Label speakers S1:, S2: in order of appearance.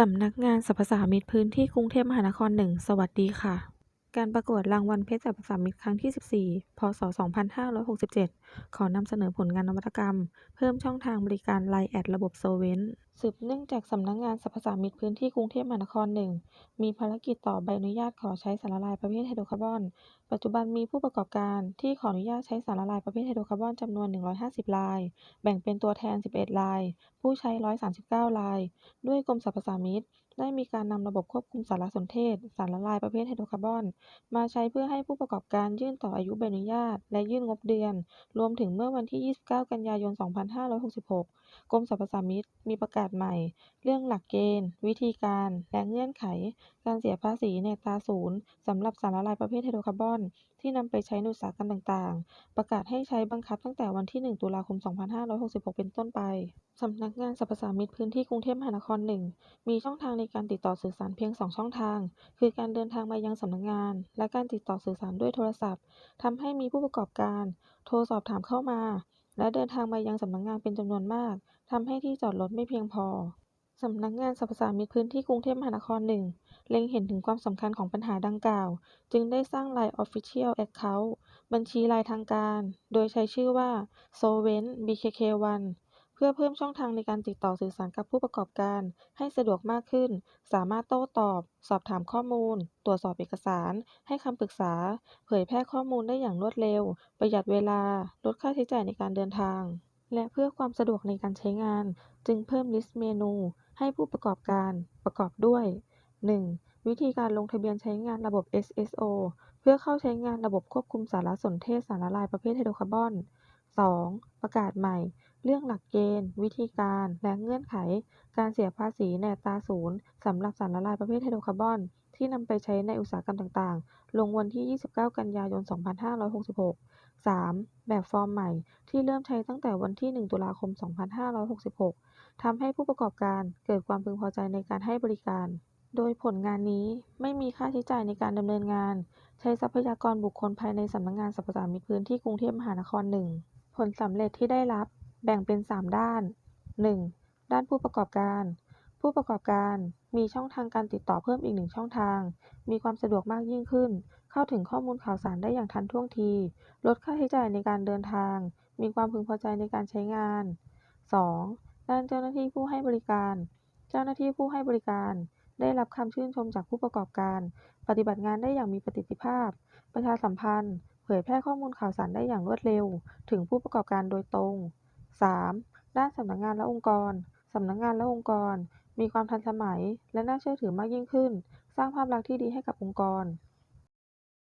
S1: สำนักงานสรรพสามิตพื้นที่กรุงเทพมหานครหนึ่งสวัสดีค่ะ การประกวดรางวัลเพชรสรรพสามิตครั้งที่ 14 พศ 2567 ขอนำเสนอผลงานนวัตกรรม เพิ่มช่องทางบริการไลน์แอดระบบโซเวน สืบเนื่องจากสำนักงานสรรพสามิตพื้นที่กรุงเทพมหานครหนึ่งมีภารกิจต่อใบอนุญาตขอใช้สารละลายประเภทไฮโดรคาร์บอน ปัจจุบันมีผู้ประกอบการที่ขออนุญาตใช้สารละลายประเภทไฮโดรคาร์บอนจำนวน 150 ราย แบ่งเป็นตัวแทน 11 ราย ผู้ใช้ 139 ราย ด้วยกรมสรรพสามิตได้มีการนำระบบควบคุมสารสนเทศ สารละลายประเภทไฮโดรคาร์บอน มาใช้เพื่อให้ผู้ประกอบการยื่นต่ออายุใบอนุญาต และยื่นงบเดือน รวมถึงเมื่อวันที่ 29 กันยายน 2566 กรมสรรพสามิตมีประกาศใหม่ เรื่องหลักเกณฑ์ วิธีการ และเงื่อนไข การเสียภาษีในตราศูนย์สำหรับสารละลายประเภทไฮโดรคาร์บอน ที่นำไปใช้ในอุตสาหกรรมต่างๆ ประกาศให้ใช้บังคับตั้งแต่วันที่ 1 ตุลาคม 2566 เป็นต้นไปสำนักงานสรรพสามิตพื้นที่กรุงเทพมหานครหนึ่งมีช่องทางในการติดต่อสื่อสารเพียง 2 ช่องทาง คือการเดินทางมายังสำนักงาน และการติดต่อสื่อสารด้วยโทรศัพท์ทำให้มีผู้ประกอบการ โทรสอบถามเข้ามา และเดินทางมายังสำนักงานเป็นจำนวนมากทำให้ที่จอดรถไม่เพียงพอสำนักงานสรรพสามิตพื้นที่กรุงเทพมหานครหนึ่งเล็งเห็นถึงความสำคัญของปัญหาดังกล่าว จึงได้สร้าง LINE Official Account บัญชีรายทางการ โดยใช้ชื่อว่า Solvent BKK1 เพื่อเพิ่มช่องทางในการติดต่อสื่อสารกับผู้ประกอบการ ให้สะดวกมากขึ้น สามารถโต้ตอบ สอบถามข้อมูล ตรวจสอบเอกสาร ให้คำปรึกษา เผยแพร่ข้อมูลได้อย่างรวดเร็ว ประหยัดเวลา ลดค่าใช้จ่ายในการเดินทาง และเพื่อความสะดวกในการใช้งาน จึงเพิ่มลิสต์เมนู ให้ผู้ประกอบการ ประกอบด้วย 1. วิธีการลงทะเบียนใช้งานระบบ SSO เพื่อเข้าใช้งานระบบควบคุมสารสนเทศสารละลายประเภทไฮโดรคาร์บอน 2. ประกาศใหม่ เรื่องหลักเกณฑ์ วิธีการ และเงื่อนไข การเสียภาษีในตราศูนย์สำหรับสารละลายประเภทไฮโดรคาร์บอน ที่นำไปใช้ในอุตสาหกรรมต่างๆ ลงวันที่ 29 กันยายน 2566 3. แบบฟอร์มใหม่ ที่เริ่มใช้ตั้งแต่วันที่ 1 ตุลาคม 2566 ทำให้ผู้ประกอบการเกิดความพึงพอใจในการให้บริการ โดยผลงานนี้ไม่มีค่าใช้จ่ายในการดำเนินงาน ใช้ทรัพยากรบุคคลภายในสำนักงานสรรพสามิตพื้นที่กรุงเทพมหานครหนึ่งผลสำเร็จที่ได้รับ แบ่งเป็น 3 ด้าน 1. ด้านผู้ประกอบการ ผู้ประกอบการมีช่องทางการติดต่อเพิ่มอีกหนึ่งช่องทาง มีความสะดวกมากยิ่งขึ้น เข้าถึงข้อมูลข่าวสารได้อย่างทันท่วงที ลดค่าใช้จ่ายในการเดินทาง มีความพึงพอใจในการใช้งาน 2. ด้านเจ้าหน้าที่ผู้ให้บริการ เจ้าหน้าที่ผู้ให้บริการ ได้รับคำชื่นชมจากผู้ประกอบการ ปฏิบัติงานได้อย่างมีประสิทธิภาพ ประชาสัมพันธ์ เผยแพร่ข้อมูลข่าวสารได้อย่างรวดเร็ว ถึงผู้ประกอบการโดยตรง 3. ด้านสำนักงานและองค์กร สำนักงานและองค์กร มีความทันสมัย และน่าเชื่อถือมากยิ่งขึ้น สร้างภาพลักษณ์ที่ดีให้กับองค์กร